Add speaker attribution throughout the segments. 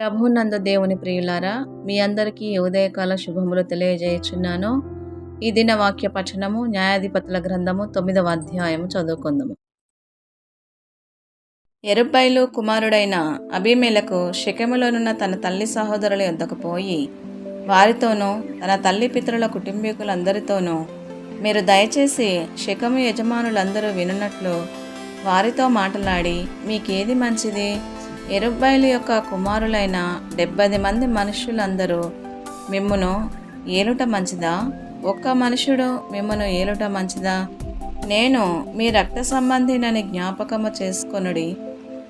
Speaker 1: ప్రభునందు దేవుని ప్రియులారా మీ అందరికీ ఉదయకాల శుభములు తెలియజేయుచున్నాను. ఈ దిన వాక్య పఠనము న్యాయాధిపతుల గ్రంథము తొమ్మిదవ అధ్యాయము చదువుకుందాము. ఎరుబ్బైలు కుమారుడైన అభిమేలకు శకములోనున్న తన తల్లి సహోదరుల యొద్దకు పోయి వారితోనూ తన తల్లి పితరుల కుటుంబీకులందరితోనూ మీరు దయచేసి శకము యజమానులందరూ వినున్నట్లు వారితో మాట్లాడి మీకేది మంచిది? ఎరుబ్బైలు యొక్క కుమారులైన డెబ్బది మంది మనుషులందరూ మిమ్మును ఏలుట మంచిదా? ఒక్క మనుషుడు మిమ్మను ఏలుట మంచిదా? నేను మీ రక్త సంబంధినని జ్ఞాపకము చేసుకొనుడి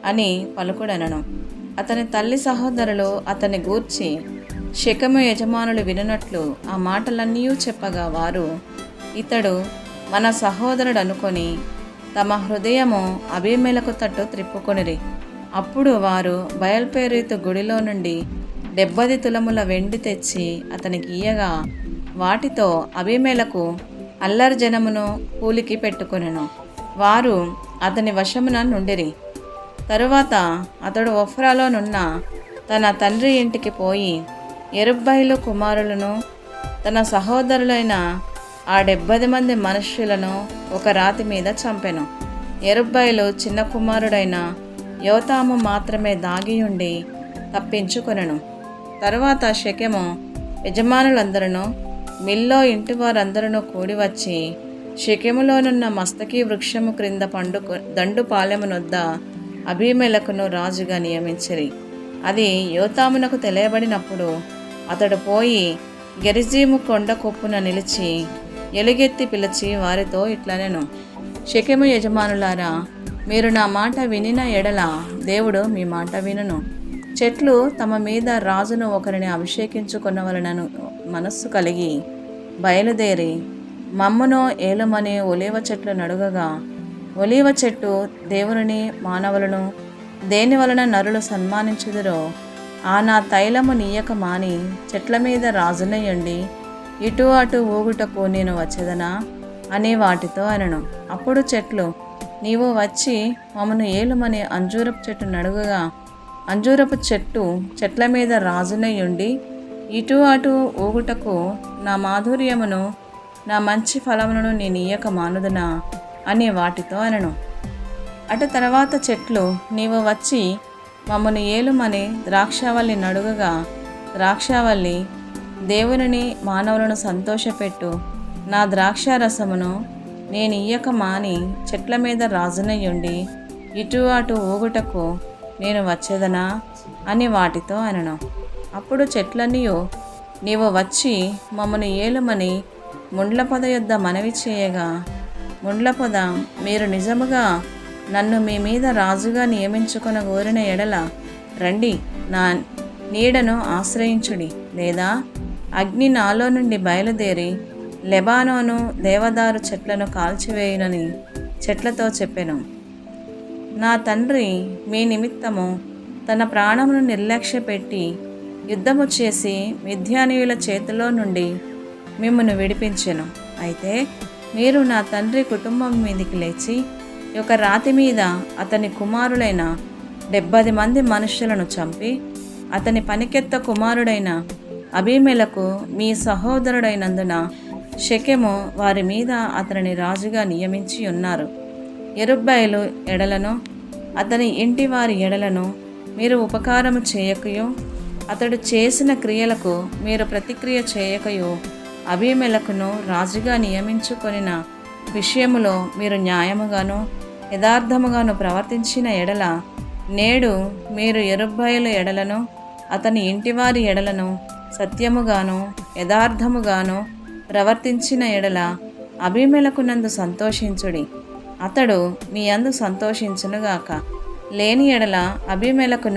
Speaker 1: అని పలుకుడనను. అతని తల్లి సహోదరులు అతని గూర్చి శకము యజమానులు విననట్లు ఆ మాటలన్నీ చెప్పగా వారు ఇతడు మన సహోదరుడు అనుకొని తమ హృదయము అభిమేలకు తట్టు త్రిప్పుకొనిరి. అప్పుడు వారు బయల్పేరీతు గుడిలో నుండి డెబ్బది తులముల వెండి తెచ్చి అతనికి ఇయ్యగా వాటితో అభిమేలకు అల్లరి జనమును కూలికి పెట్టుకొనెను. వారు అతని వశమున నుండిరి. తరువాత అతడు ఒఫ్రాలోనున్న తన తండ్రి ఇంటికి పోయి ఎరుబ్బైలు కుమారులను తన సహోదరులైన ఆ డెబ్బది మంది మనుష్యులను ఒక రాతి మీద చంపెను. ఎరుబ్బైలు చిన్న కుమారుడైన యోతాము మాత్రమే దాగియుండి తప్పించుకొనెను. తరువాత శకెము యజమానులందరూ మిల్లో ఇంటి వారందరూ కూడి వచ్చి శకెములోనున్న మస్తకీ వృక్షము క్రింద పండు దండుపాలెమునొద్ద అభిమేలకును రాజుగా నియమించిరి. అది యోతామునకు తెలియబడినప్పుడు అతడు పోయి గెరిజీము కొండ కొప్పున నిలిచి ఎలుగెత్తి పిలిచి వారితో ఇట్లనెను. శకెము యజమానులారా మీరు నా మాట వినిన ఎడల దేవుడు మీ మాట వినును. చెట్లు తమ మీద రాజును ఒకరిని అభిషేకించుకున్నవలనను మనస్సు కలిగి బయలుదేరి మమ్మును ఏలమనే ఒలివ చెట్లు నడుగగా. ఒలివ చెట్టు దేవుని మానవులను దేని వలన నరులు సన్మానించుదురో ఆ నా తైలము నీయక మాని చెట్ల మీద రాజునయ్యండి ఇటు అటు ఊగుటకు నేను వచ్చేదనా? అని వాటితో అనను. అప్పుడు చెట్లు నీవు వచ్చి మమ్మను ఏలుమని అంజూరపు చెట్టు నడుగుగా అంజూరపు చెట్టు చెట్ల మీద రాజునయ్యుండి ఇటు అటు ఊగుటకు నా మాధుర్యమును నా మంచి ఫలములను నేను ఇయ్యక మానుదునా అనే వాటితో అనను. అటు తర్వాత చెట్లు నీవు వచ్చి మమ్మను ఏలుమని ద్రాక్షావల్లి నడుగగా ద్రాక్షావల్లి దేవునిని మానవులను సంతోషపెట్టు. నా ద్రాక్షారసమును నేను ఇయ్యక మాని చెట్ల మీద రాజునయ్యుండి ఇటు అటు ఊగుటకు నేను వచ్చేదనా? అని వాటితో అనను. అప్పుడు చెట్లన్నీ నీవు వచ్చి మమ్మను ఏలుమని ముండ్ల పొద యొద్ద మనవి చేయగా ముండ్ల పొద మీరు నిజముగా నన్ను మీ మీద రాజుగా నియమించుకున్న కోరిన ఎడల రండి నా నీడను ఆశ్రయించుడి లేదా అగ్ని నాలో నుండి బయలుదేరి లెబానోను దేవదారు చెట్లను కాల్చివేయునని చెట్లతో చెప్పెను. నా తండ్రి మీ నిమిత్తము తన ప్రాణమును నిర్లక్ష్యపెట్టి యుద్ధము చేసి మిథ్యానీయుల చేతిలో నుండి మిమ్మను విడిపించెను. అయితే మీరు నా తండ్రి కుటుంబం మీదికి లేచి ఒక రాతి మీద అతని కుమారులైన డెబ్బది మంది మనుషులను చంపి అతని పనికెత్త కుమారుడైన అభిమేలకు మీ సహోదరుడైనందున షకెము వారి మీద అతనిని రాజుగా నియమించి ఉన్నారు. ఎరుబ్బాయిలు ఎడలను అతని ఇంటి వారి ఎడలను మీరు ఉపకారము చేయకయో అతడు చేసిన క్రియలకు మీరు ప్రతిక్రియ చేయకయో అభిమెలకును రాజుగా నియమించుకొనిన విషయములో మీరు న్యాయముగాను యథార్థముగాను ప్రవర్తించిన ఎడల నేడు మీరు ఎరుబ్బయలు ఎడలను అతని ఇంటివారి ఎడలను సత్యముగాను యథార్థముగాను ప్రవర్తించిన ఎడల అభిమేలకునందు సంతోషించుడి. అతడు మీ అందు సంతోషించునుగాక. లేని ఎడల అభిమేలకు